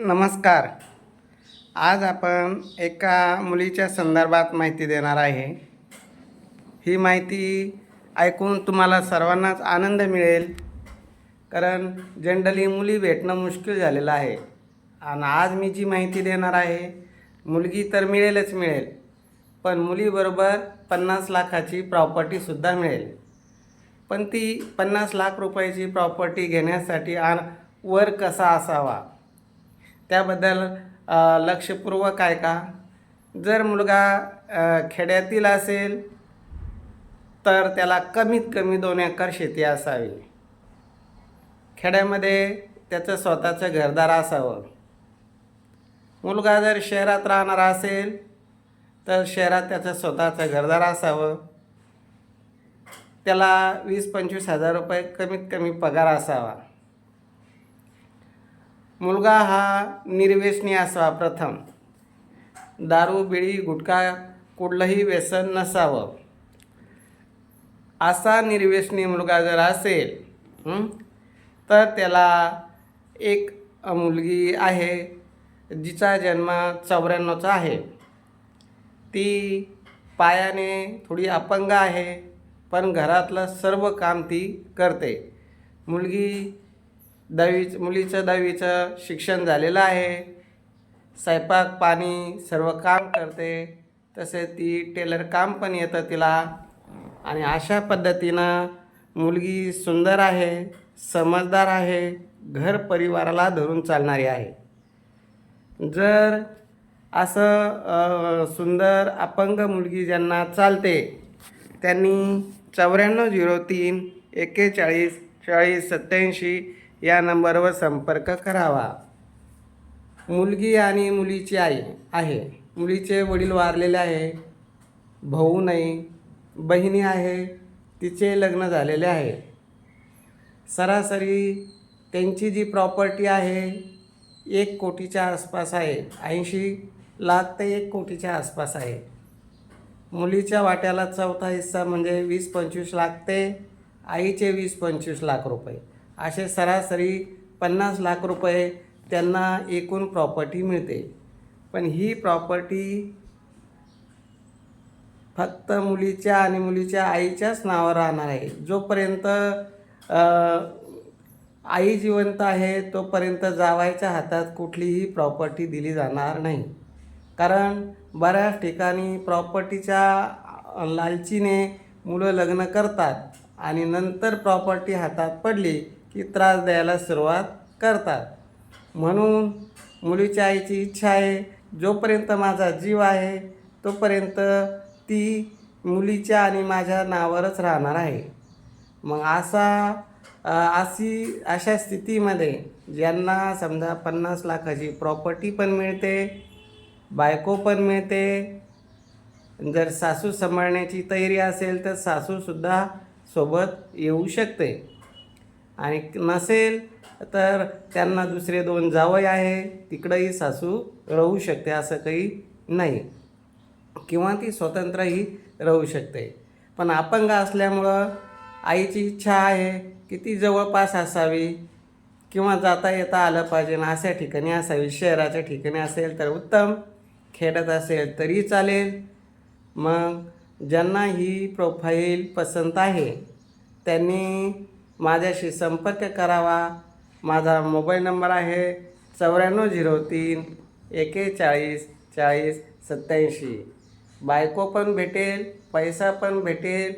नमस्कार. आज आपण एका मुलीच्या संदर्भात माहिती देणार आहे. ही माहिती ऐकून तुम्हाला सर्वांनाच आनंद मिळेल. कारण जनरली मुली भेटणं मुश्किल झालेलं आहे. आणि आज मी जी माहिती देणार आहे मुलगी तर मिळेलच मिळेल. पण मुलीबरोबर पन्नास लाखाची प्रॉपर्टीसुद्धा मिळेल. पण ती पन्नास लाख रुपयाची प्रॉपर्टी घेण्यासाठी आण वर कसा असावा? त्याबद्दल लक्षपूर्वक आहे का? जर मुलगा खेड्यातील असेल तर त्याला कमीत कमी दोन एकर शेती असावी. खेड्यामध्ये त्याचं स्वतःचं घरदार असावं. मुलगा जर शहरात राहणारा असेल तर शहरात त्याचं स्वतःचं घरदार असावं. त्याला वीस पंचवीस हजार रुपये कमीत कमी पगार असावा. मुलगा हा निर्व्यसनी असावा प्रथम. दारू बिडी गुटखा कुठलंही व्यसन नसावं. असा निर्व्यसनी मुलगा जर असेल तर त्याला एक मुलगी आहे जिचा जन्म चौऱ्याण्णवचा आहे. ती पायाने थोडी अपंग आहे पण घरातलं सर्व काम ती करते. मुलगी दहावी मुलीचं दहावीचं शिक्षण झालेलं आहे. स्वयंपाक पाणी सर्व काम करते. तसे ती टेलर काम पण येतं तिला. आणि अशा पद्धतीनं मुलगी सुंदर आहे समजदार आहे घर परिवाराला धरून चालणारी आहे. जर असं सुंदर अपंग मुलगी ज्यांना चालते त्यांनी चौऱ्याण्णव झिरो तीन एक्केचाळीस चाळीस सत्याऐंशी या नंबरवर संपर्क करावा. मुलगी आणि मुलीची आई आहे. मुलीचे वडील वारलेले आहे. भाऊ नाही. बहिणी आहे. तिचे लग्न झालेले आहे. सरासरी त्यांची जी प्रॉपर्टी आहे एक कोटीच्या आसपास आहे. ऐंशी लाख ते एक कोटीच्या आसपास आहे. मुलीच्या वाट्याला चौथा हिस्सा म्हणजे वीस पंचवीस लाख ते आईचे वीस पंचवीस लाख रुपये. असे सरासरी पन्नास लाख रुपये त्यांना एकूण प्रॉपर्टी मिळते. पण ही प्रॉपर्टी फक्त मुलीच्या आणि मुलीच्या आईच्याच नावावर राहणार आहे. जोपर्यंत आई जिवंत आहे तोपर्यंत जावायच्या हातात कुठलीही प्रॉपर्टी दिली जाणार नाही. कारण बऱ्याच ठिकाणी प्रॉपर्टीच्या लालचीने मुलं लग्न करतात आणि नंतर प्रॉपर्टी हातात पडली की त्रास द्यायला सुरुवात करतात. म्हणून मुलीच्या आईची इच्छा आहे जोपर्यंत माझा जीव आहे तोपर्यंत ती मुलीच्या आणि माझ्या नावावरच राहणार आहे. मग असा अशी अशा स्थितीमध्ये ज्यांना समजा पन्नास लाखाची प्रॉपर्टी पण मिळते बायको पण मिळते जर सासू सांभाळण्याची तयारी असेल तर सासूसुद्धा सोबत येऊ शकते. आणि नसेल तर त्यांना दुसरे दोन जावई आहे तिकडंही सासू राहू शकते असं काही नाही. किंवा ती स्वतंत्रही राहू शकते. पण अपंग असल्यामुळं आईची इच्छा आहे की ती जवळपास असावी किंवा जाता येता आलं पाहिजे ना अशा ठिकाणी असावी. शहराच्या ठिकाणी असेल तर उत्तम खेळत असेल तरी चालेल. मग ज्यांना ही प्रोफाईल पसंत आहे त्यांनी माझ्याशी संपर्क करावा. माझा मोबाईल नंबर आहे चौऱ्याण्णव झिरो तीन एकेचाळीस चाळीस सत्याऐंशी बायको पण भेटेल पैसा पण भेटेल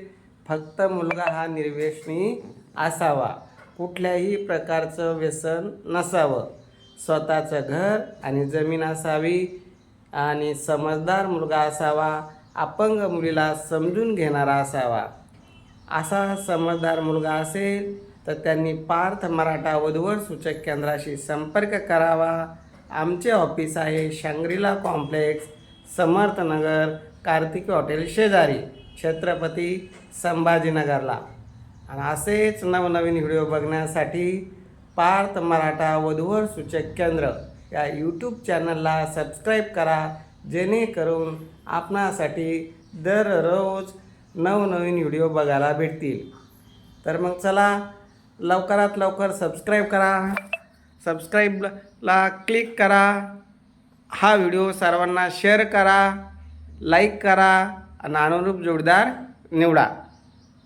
फक्त मुलगा हा निर्वेशनी असावा. कुठल्याही प्रकारचं व्यसन नसावं. स्वतःचं घर आणि जमीन असावी आणि समजदार मुलगा असावा. अपंग मुलीला समजून घेणारा असावा. असा समजदार मुलगा असेल तर त्यांनी पार्थ मराठा वधूवर सूचक केंद्राशी संपर्क करावा. आमचे ऑफिस आहे Shangri-La complex Samarthnagar Kartiki hotel शेजारी छत्रपती संभाजीनगरला. आणि असेच नवनवीन व्हिडिओ बघण्यासाठी पार्थ मराठा वधूवर सूचक केंद्र या यूट्यूब चॅनलला सबस्क्राईब करा जेणेकरून आपणासाठी दररोज नवनवीन व्हिडिओ बघायला भेटतील. तर मग चला लवकरात लवकर सबस्क्राईब करा. सबस्क्राईबला क्लिक करा. हा व्हिडिओ सर्वांना शेअर करा. लाईक करा. आणि अनुरूप जोडदार निवडा.